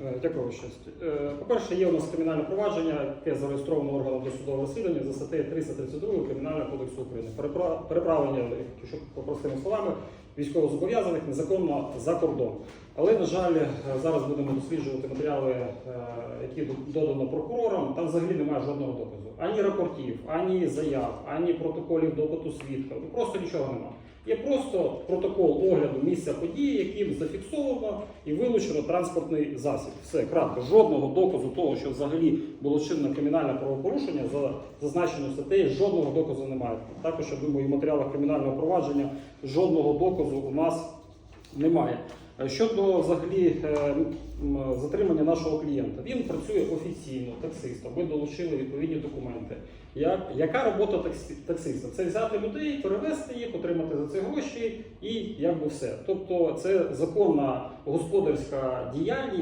Е, Дякую, Ваша. Е, По-перше, є у нас кримінальне провадження, яке зареєстровано органом досудового розслідування за статтею 332 Кримінального кодексу України. Перепра- Переправлення, якщо попростими словами, військовозобов'язаних незаконно за кордон. Але, на жаль, зараз будемо досліджувати матеріали, е, які додано прокурором. Там взагалі немає жодного доказу. Ані рапортів, ані заяв, ані протоколів допиту свідка. Ну, Просто нічого немає. Є просто протокол огляду місця події, яким зафіксовано і вилучено транспортний засіб. Все, крапка. Жодного доказу того, що взагалі було чинено кримінальне правопорушення за зазначеною статтею, жодного доказу немає. Також я думаю, і матеріалах кримінального провадження жодного доказу у нас немає. Е, Щодо взагалі е, затримання нашого клієнта, він працює офіційно таксистом. Ми долучили відповідні документи. Як, яка робота таксиста? Це взяти людей, перевезти їх, отримати за це гроші і якби все. Тобто це законна господарська діяльність.